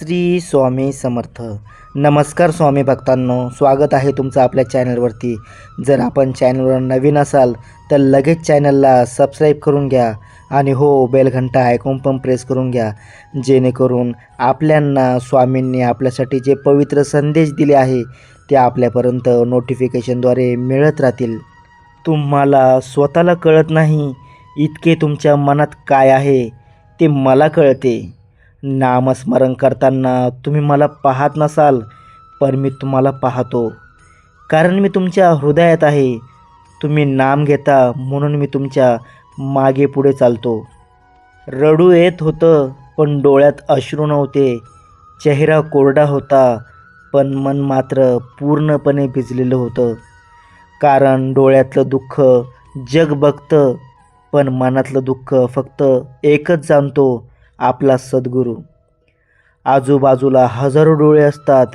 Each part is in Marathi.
श्री स्वामी समर्थ. नमस्कार स्वामी भक्तांनो स्वागत आहे तुमचं आपल्या चॅनलवरती. जर आपण चॅनलवर नवीन असाल तर लगेच चॅनलला सबस्क्राईब करून घ्या आणि हो बेलघंटा ऐकून पण प्रेस करून घ्या. जेणेकरून आपल्यांना स्वामींनी आपल्यासाठी जे पवित्र संदेश दिले आहे ते आपल्यापर्यंत नोटिफिकेशनद्वारे मिळत राहतील. तुम्हाला स्वतःला कळत नाही इतके तुमच्या मनात काय आहे ते मला कळते. नामस्मरण करताना तुम्ही मला पाहत नसाल पण मी तुम्हाला पाहतो. कारण मी तुमच्या हृदयात आहे. तुम्ही नाम घेता म्हणून मी तुमच्या मागे पुढे चालतो. रडू येत होतं पण डोळ्यात अश्रू नव्हते. चेहरा कोरडा होता पण मन मात्र पूर्णपणे भिजलेलं होतं. कारण डोळ्यातलं दुःख जग बघतं पण मनातलं दुःख फक्त एकच जाणतो आपला सद्गुरू. आजूबाजूला हजारो डोळे असतात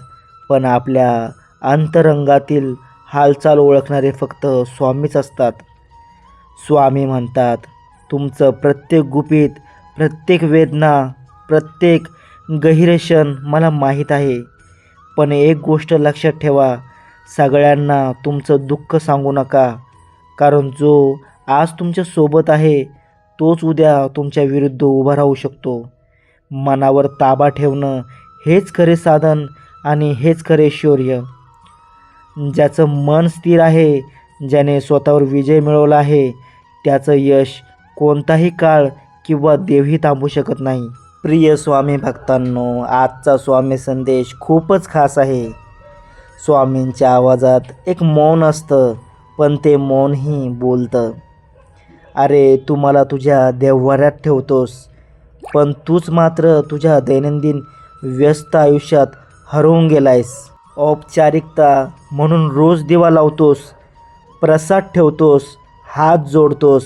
पण आपल्या अंतरंगातील हालचाल ओळखणारे फक्त स्वामीच असतात. स्वामी म्हणतात तुमचं प्रत्येक गुपित प्रत्येक वेदना प्रत्येक गहिरे क्षण मला माहीत आहे. पण एक गोष्ट लक्षात ठेवा सगळ्यांना तुमचं दुःख सांगू नका कारण जो आज तुमच्यासोबत आहे तोच उद्या तुमच्या विरुद्ध उभा राहू शकतो. मनावर ताबा ठेवणं हेच खरे साधन आणि हेच खरे शौर्य. ज्याचं मन स्थिर आहे ज्याने स्वतःवर विजय मिळवला आहे त्याचं यश कोणताही काळ किंवा देवही थांबू शकत नाही. प्रिय स्वामी भक्तांनो आजचा स्वामी संदेश खूपच खास आहे. स्वामींच्या आवाजात एक मौन असतं पण ते मौनही बोलतं. अरे तू मला तुझ्या देव्हाऱ्यात ठेवतोस. पण तूच मात्र तुझ्या दैनंदिन व्यस्त आयुष्यात हरवून गेलायस. औपचारिकता म्हणून रोज दिवा लावतोस प्रसाद ठेवतोस हात जोडतोस.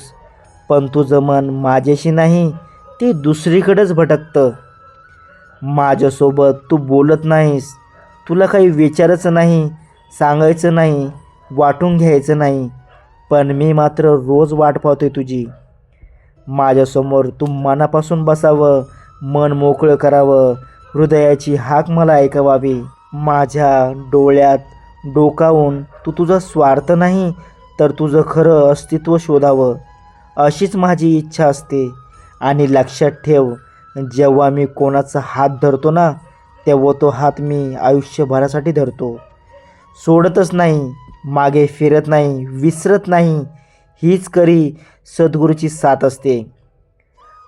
पण तुझं मन माझ्याशी नाही ते दुसरीकडंच भटकतं. माझ्यासोबत तू बोलत नाहीस तुला काही विचारायचं नाही सांगायचं नाही वाटून घ्यायचं नाही. पण मी मात्र रोज वाट पाहतोय तुझी. माझ्यासमोर तू मनापासून बसावं मन मोकळं करावं हृदयाची हाक मला ऐकवावी. माझ्या डोळ्यात डोकावून तू तुझा स्वार्थ नाही तर तुझं खरं अस्तित्व शोधावं. अशीच माझी इच्छा असते. आणि लक्षात ठेव जेव्हा मी कोणाचा हात धरतो ना तेव्हा तो हात मी आयुष्यभरासाठी धरतो. सोडतच नाही मागे फिरत नाही विसरत नाही. हीच करी सद्गुरूची साथ असते.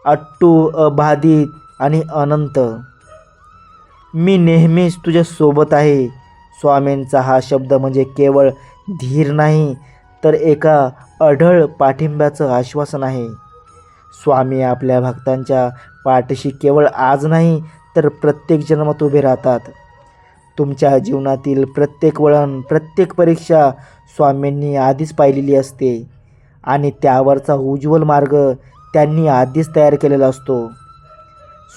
अट्टू अबाधित आणि अनंत. मी नेहमीच तुझ्यासोबत आहे. स्वामींचा हा शब्द म्हणजे केवळ धीर नाही तर एका अढळ पाठिंब्याचं आश्वासन आहे. स्वामी आपल्या भक्तांच्या पाठीशी केवळ आज नाही तर प्रत्येक जन्मात उभे राहतात. तुमच्या जीवनातील प्रत्येक वळण प्रत्येक परीक्षा स्वामींनी आधीच पाहिलेली असते. आणि त्यावरचा उज्ज्वल मार्ग त्यांनी आधीच तयार केलेला असतो.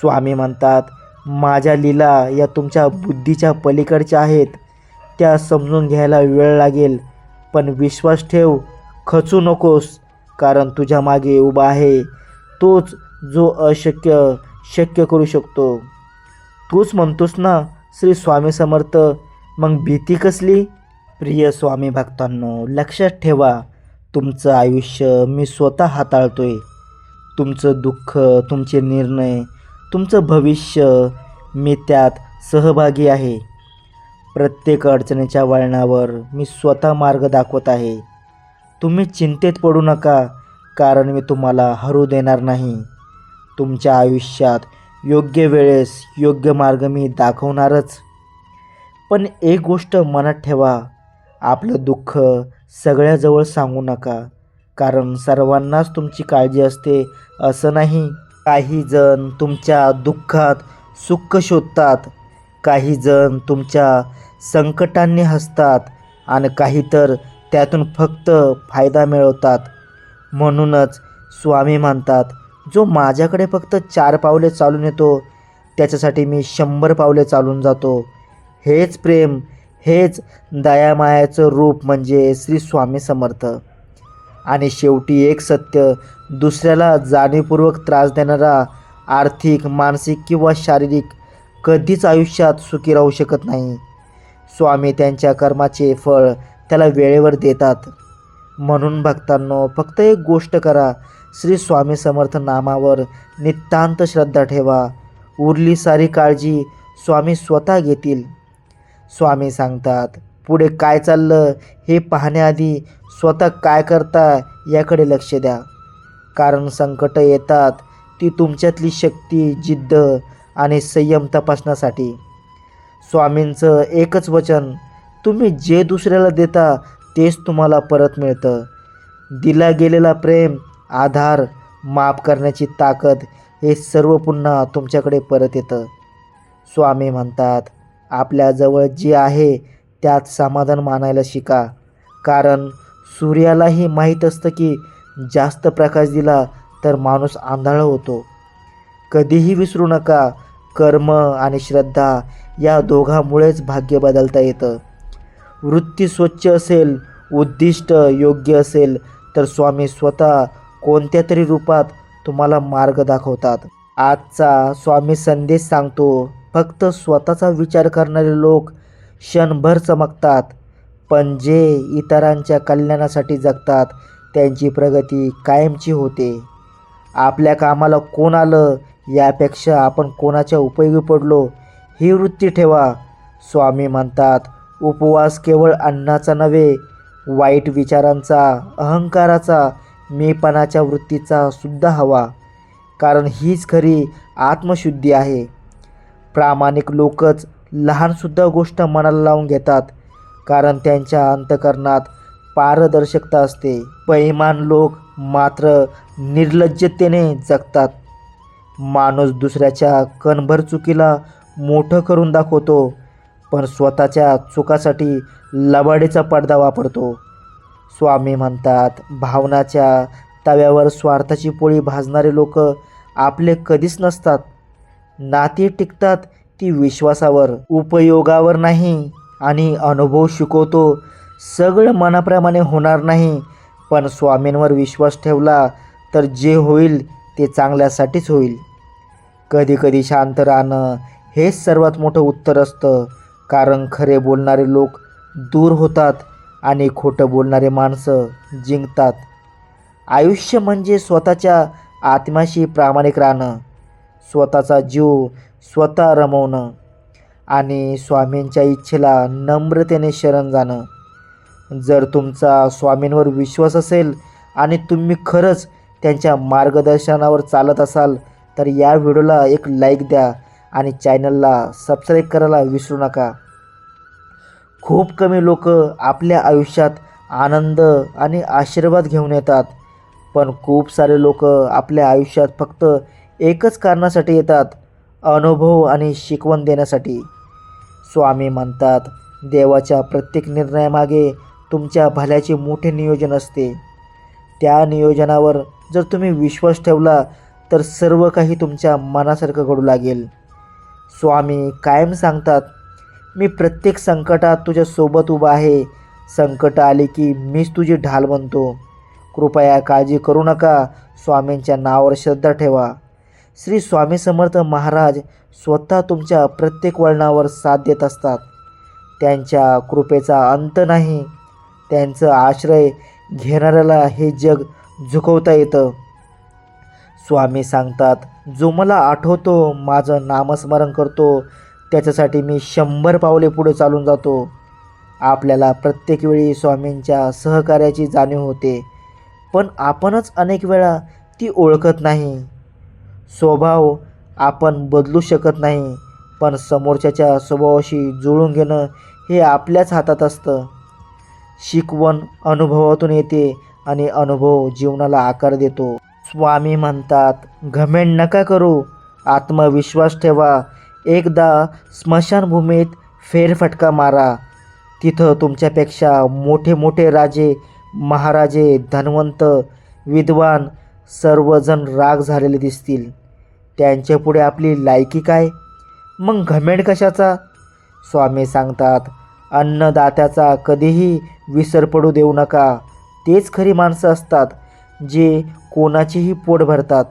स्वामी म्हणतात माझ्या लीला या तुमच्या बुद्धीच्या पलीकडच्या आहेत. त्या समजून घ्यायला वेळ लागेल. पण विश्वास ठेव खचू नकोस कारण तुझ्या मागे उभा आहे. तोच जो अशक्य शक्य करू शकतो. तूच म्हणतोस ना श्री स्वामी समर्थ. मग भीती कसली? प्रिय स्वामी भक्तांनो लक्षात ठेवा तुमचं आयुष्य मी स्वतः हाताळतोय. तुमचं दुःख तुमचे निर्णय तुमचं भविष्य मी त्यात सहभागी आहे. प्रत्येक अडचणीच्या वळणावर मी स्वतः मार्ग दाखवत आहे. तुम्ही चिंतेत पडू नका कारण मी तुम्हाला हरू देणार नाही. तुमच्या आयुष्यात योग्य वेळेस योग्य मार्ग मी दाखवणारच. पण एक गोष्ट मनात ठेवा आपलं दुःख सगळ्याजवळ सांगू नका कारण सर्वांनाच तुमची काळजी असते असं नाही. काही जण तुमच्या दुःखात सुख शोधतात काही जण तुमच्या संकटांनी हसतात आणि काही तर त्यातून फक्त फायदा मिळवतात. म्हणूनच स्वामी म्हणतात जो माझ्याकडे फक्त चार पावले चालून येतो त्याच्यासाठी मी शंभर पावले चालून जातो. हेच प्रेम हेच दयामायाचं रूप म्हणजे श्री स्वामी समर्थ. आणि शेवटी एक सत्य दुसऱ्याला जाणीवपूर्वक त्रास देणारा आर्थिक मानसिक किंवा शारीरिक कधीच आयुष्यात सुखी राहू शकत नाही. स्वामी त्यांच्या कर्माचे फळ त्याला वेळेवर देतात. म्हणून भक्तांनो फक्त एक गोष्ट करा श्री स्वामी समर्थ नामावर नितांत श्रद्धा ठेवा. उरली सारी काळजी स्वामी स्वतः घेतील. स्वामी सांगतात पुढे काय चाललं हे पाहण्याआधी स्वतः काय करता याकडे लक्ष द्या. कारण संकटं येतात ती तुमच्यातली शक्ती जिद्द आणि संयम तपासण्यासाठी. स्वामींचं एकच वचन तुम्ही जे दुसऱ्याला देता तेच तुम्हाला परत मिळतं. दिला गेलेला प्रेम आधार माफ करण्याची ताकद हे सर्व पुन्हा तुमच्याकडे परत येतं. स्वामी म्हणतात आपल्याजवळ जे आहे त्यात समाधान मानायला शिका. कारण सूर्यालाही माहीत असतं की जास्त प्रकाश दिला तर माणूस आंधळा होतो. कधीही विसरू नका कर्म आणि श्रद्धा या दोघांमुळेच भाग्य बदलता येतं. वृत्ती स्वच्छ असेल उद्दिष्ट योग्य असेल तर स्वामी स्वतः कोणत्या तरी रूपात तुम्हाला मार्ग दाखवतात. आजचा स्वामी संदेश सांगतो फक्त स्वतःचा विचार करणारे लोक क्षणभर चमकतात पण जे इतरांच्या कल्याणासाठी जगतात त्यांची प्रगती कायमची होते. आपल्या कामाला कोण आलं यापेक्षा आपण कोणाच्या उपयोगी पडलो ही वृत्ती ठेवा. स्वामी म्हणतात उपवास केवळ अन्नाचा नव्हे वाईट विचारांचा अहंकाराचा मीपणाच्या वृत्तीचा सुद्धा हवा. कारण हीच खरी आत्मशुद्धी आहे. प्रामाणिक लोकच लहानसुद्धा गोष्ट मनाला लावून घेतात. कारण त्यांच्या अंतकरणात पारदर्शकता असते. पैमान लोक मात्र निर्लज्जतेने जगतात. माणूस दुसऱ्याच्या कणभर चुकीला मोठं करून दाखवतो पण स्वतःच्या चुकासाठी लबाडीचा पडदा वापरतो. स्वामी म्हणतात भावनाच्या तव्यावर स्वार्थाची पोळी भाजणारे लोक आपले कधीच नसतात. नाती टिकतात ती विश्वासावर उपयोगावर नाही आणि अनुभव शिकवतो. सगळं मनाप्रमाणे होणार नाही पण स्वामींवर विश्वास ठेवला तर जे होईल ते चांगल्यासाठीच होईल. कधीकधी शांत राहणं हेच सर्वात मोठं उत्तर असतं कारण खरे बोलणारे लोक दूर होतात आणि खोटं बोलणारे माणसं जिंकतात. आयुष्य म्हणजे स्वतःच्या आत्म्याशी प्रामाणिक राहणं स्वतःचा जीव स्वतः रमवणं आणि स्वामींच्या इच्छेला नम्रतेने शरण जाणं. जर तुमचा स्वामींवर विश्वास असेल आणि तुम्ही खरंच त्यांच्या मार्गदर्शनावर चालत असाल तर या व्हिडिओला एक लाईक द्या आणि चॅनलला सबस्क्राईब करायला विसरू नका. खूप कमी लोक आपल्या आयुष्यात आनंद आणि आशीर्वाद घेऊन येतात. पण खूप सारे लोक आपल्या आयुष्यात फक्त एकच कारणासाठी येतात अनुभव आणि शिकवण देण्यासाठी. स्वामी म्हणतात देवाच्या प्रत्येक निर्णयामागे तुमच्या भल्याचे मोठे नियोजन असते. त्या नियोजनावर जर तुम्ही विश्वास ठेवला तर सर्व काही तुमच्या मनासारखं घडू लागेल. स्वामी कायम सांगतात मी प्रत्येक संकटात तुझ्यासोबत उभा आहे. संकट आले की मीच तुझी ढाल बनतो. कृपया काळजी करू नका. स्वामींच्या नावावर श्रद्धा ठेवा. श्री स्वामी समर्थ महाराज स्वतः तुमच्या प्रत्येक वळणावर साथ देत असतात. त्यांच्या कृपेचा अंत नाही. त्यांचं आश्रय घेणाऱ्याला हे जग झुकवता येतं. स्वामी सांगतात जो मला आठवतो माझं नामस्मरण करतो. त्याच्यासाठी मी शंभर पावले पुढे चालून जातो. आपल्याला प्रत्येक वेळी स्वामींच्या सहकार्याची जाणीव होते पण आपणच अनेक वेळा ती ओळखत नाही. स्वभाव आपण बदलू शकत नाही पण समोरच्याच्या स्वभावाशी जुळून घेणं हे आपल्याच हातात असतं. शिकवण अनुभवातून येते आणि अनुभव जीवनाला आकार देतो. स्वामी म्हणतात घमेंड नका करू आत्मविश्वास ठेवा एकदा स्मशानभूमीत फेरफटका मारा. तिथं तुमच्यापेक्षा मोठे मोठे राजे महाराजे धनवंत विद्वान सर्वजण राग झालेले दिसतील. त्यांच्यापुढे आपली लायकी काय? मग घमेंड कशाचा? स्वामी सांगतात अन्नदात्याचा कधीही विसर पडू देऊ नका. तेच खरी माणसं असतात जे कोणाचीही पोट भरतात.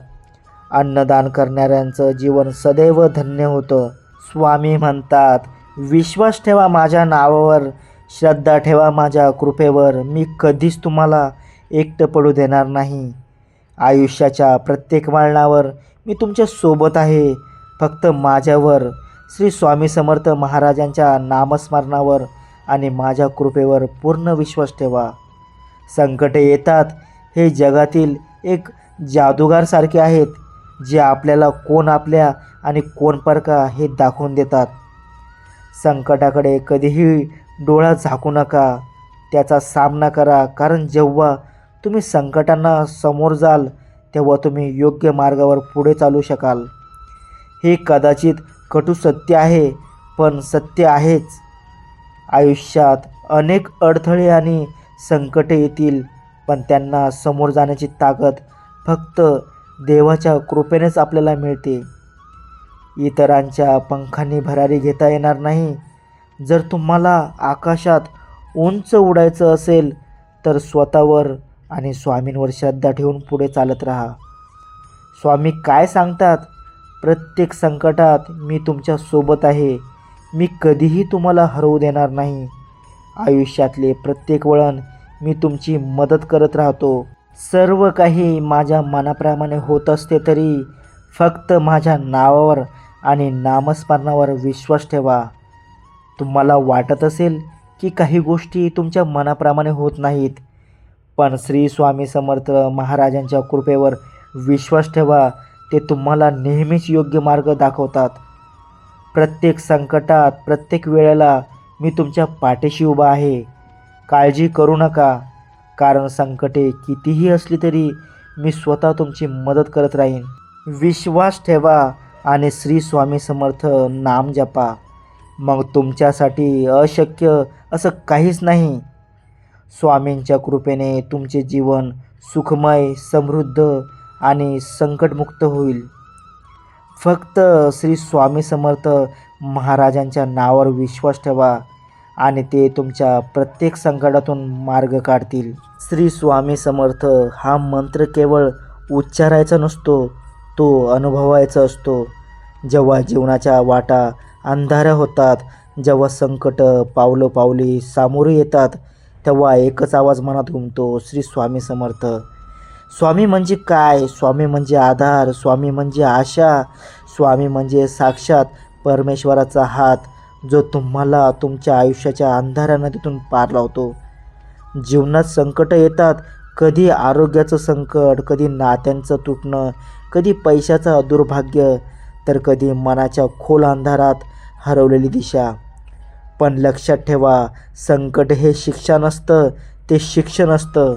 अन्नदान करणाऱ्यांचं जीवन सदैव धन्य होतं. स्वामी म्हणतात विश्वास ठेवा माझ्या नावावर श्रद्धा ठेवा माझ्या कृपेवर. मी कधीच तुम्हाला एकटं पडू देणार नाही. आयुष्याच्या प्रत्येक वळणावर मी तुमच्यासोबत आहे. फक्त माझ्यावर श्री स्वामी समर्थ महाराजांच्या नामस्मरणावर आणि माझ्या कृपेवर पूर्ण विश्वास ठेवा. संकटे येतात. हे जगातील एक जादूगारसारखे आहेत. जे आपल्याला कोण आपल्या आणि कोण परका हे दाखवून देतात. संकटाकडे कधीही डोळा झाकू नका. त्याचा सामना करा. कारण जेव्हा तुम्ही संकटांना समोर जाल तेव्हा तुम्ही योग्य मार्गावर पुढे चालू शकाल. हे कदाचित कटू सत्य आहे पण सत्य आहेच. आयुष्यात अनेक अडथळे आणि संकटे येतील पण त्यांना समोर जाण्याची ताकद फक्त देवाच्या कृपेनेच आपल्याला मिळते. इतरांच्या पंखांनी भरारी घेता येणार नाही. जर तुम्हाला आकाशात उंच उडायचं असेल तर स्वतःवर आणि स्वामींवर श्रद्धा ठेवून पुढे चालत राहा. स्वामी काय सांगतात? प्रत्येक संकटात मी तुमच्यासोबत आहे. मी कधीही तुम्हाला हरवू देणार नाही. आयुष्यातले प्रत्येक वळण मी तुमची मदत करत राहतो. सर्व काही माझ्या मनाप्रमाणे होत असते तरी फक्त माझ्या नावावर आणि नामस्मरणावर विश्वास ठेवा. तुम्हाला वाटत असेल की काही गोष्टी तुमच्या मनाप्रमाणे होत नाहीत पण श्री स्वामी समर्थ महाराजांच्या कृपेवर विश्वास ठेवा ते तुम्हाला नेहमीच योग्य मार्ग दाखवतात. प्रत्येक संकटात प्रत्येक वेळेला मी तुमच्या पाठीशी उभा आहे. काळजी करू नका. कारण संकटे कितीही असली तरी मी स्वतः तुमची मदत करत राहीन. विश्वास ठेवा आणि श्री स्वामी समर्थ नाम जपा. मग तुमच्यासाठी अशक्य असं काहीच नाही. स्वामींच्या कृपेने तुमचे जीवन सुखमय समृद्ध आणि संकटमुक्त होईल. फक्त श्री स्वामी समर्थ महाराजांच्या नावावर विश्वास ठेवा. आणि ते तुमच्या प्रत्येक संकटातून मार्ग काढतील. श्री स्वामी समर्थ हा मंत्र केवळ उच्चारायचा नसतो तो अनुभवायचा असतो. जेव्हा जीवनाच्या वाटा अंधाऱ्या होतात जेव्हा संकट पावलं पावली सामोरे येतात तेव्हा एकच आवाज मनात घुमतो श्री स्वामी समर्थ. स्वामी म्हणजे काय? स्वामी म्हणजे आधार स्वामी म्हणजे आशा स्वामी म्हणजे साक्षात परमेश्वराचा हात जो तुम्हाला तुमच्या आयुष्याच्या अंधाऱ्या नदीतून पार लावतो. जीवनात संकटं येतात. कधी आरोग्याचं संकट कधी नात्यांचं तुटणं कधी पैशाचं दुर्भाग्य तर कधी मनाच्या खोल अंधारात हरवलेली दिशा. पण लक्षात ठेवा संकट हे शिक्षा नसतं ते शिक्षण असतं.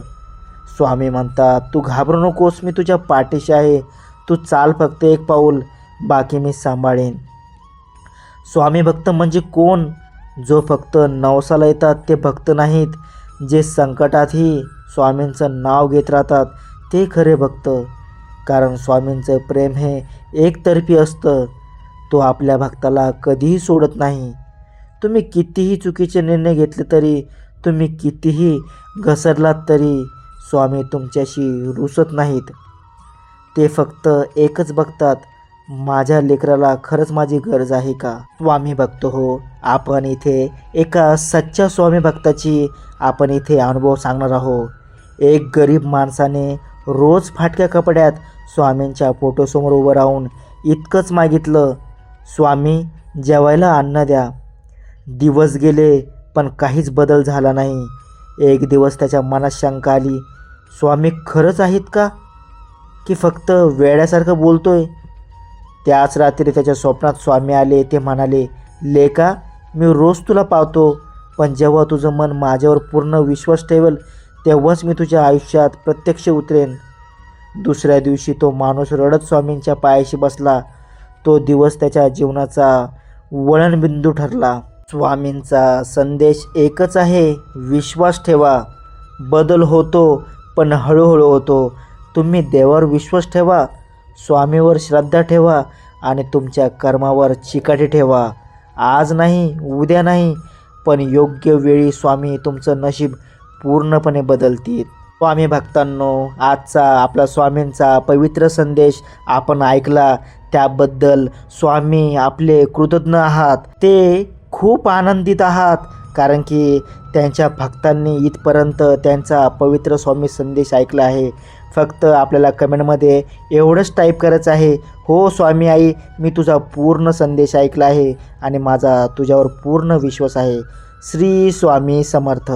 स्वामी म्हणतात तू घाबरू नकोस मी तुझ्या पाठीशी आहे. तू चाल फक्त एक पाऊल बाकी मी सांभाळेन. स्वामी भक्त म्हणजे कोण? जो फक्त नवसाला येतात ते भक्त नाहीत. जे संकटातही स्वामींचं नाव घेत राहतात ते खरे भक्त. कारण स्वामींचं प्रेम हे एकतर्फी असतं. तो आपल्या भक्ताला कधीही सोडत नाही. तुम्ही कितीही चुकीचे निर्णय घेतले तरी तुम्ही कितीही घसरलात तरी स्वामी तुमच्याशी रुसत नाहीत. ते फक्त एकच बघतात. माझ्या लेकराला खरंच माझी गरज आहे का? स्वामी भक्त हो. आपण इथे एका सच्च्या स्वामी भक्ताची आपण इथे अनुभव सांगणार आहोत एक गरीब माणसाने रोज फाटक्या कपड्यात स्वामींच्या फोटोसमोर उभं राहून इतकंच मागितलं स्वामी जेवायला अन्न द्या. दिवस गेले पण काहीच बदल झाला नाही. एक दिवस त्याच्या मनात शंका आली स्वामी खरंच आहेत का? की फक्त वेड्यासारखं बोलतोय त्याच रात्री त्याच्या स्वप्नात स्वामी आले ते म्हणाले लेका मी रोज तुला पावतो पण जेव्हा तुझं मन माझ्यावर पूर्ण विश्वास ठेवेल तेव्हाच मी तुझ्या आयुष्यात प्रत्यक्ष उतरेन. दुसऱ्या दिवशी तो माणूस रडत स्वामींच्या पायाशी बसला. तो दिवस त्याच्या जीवनाचा वळणबिंदू ठरला. स्वामींचा संदेश एकच आहे विश्वास ठेवा. बदल होतो पण हळूहळू होतो. तुम्ही देवावर विश्वास ठेवा. स्वामीवर श्रद्धा ठेवा आणि तुमच्या कर्मावर चिकाटी ठेवा. आज नाही उद्या नाही पण योग्य वेळी स्वामी तुमचं नशीब पूर्णपणे बदलतील. स्वामी भक्तांनो आजचा आपला स्वामींचा पवित्र संदेश आपण ऐकला. त्याबद्दल स्वामी आपले कृतज्ञ आहात. ते खूप आनंदित आहात कारण की त्यांच्या भक्तांनी इथपर्यंत त्यांचा पवित्र स्वामी संदेश ऐकला आहे. फक्त आपल्याला कमेंटमध्ये एवढंच टाईप करायचं आहे हो स्वामी आई मी तुझा पूर्ण संदेश ऐकला आहे आणि माझा तुझ्यावर पूर्ण विश्वास आहे. श्री स्वामी समर्थ.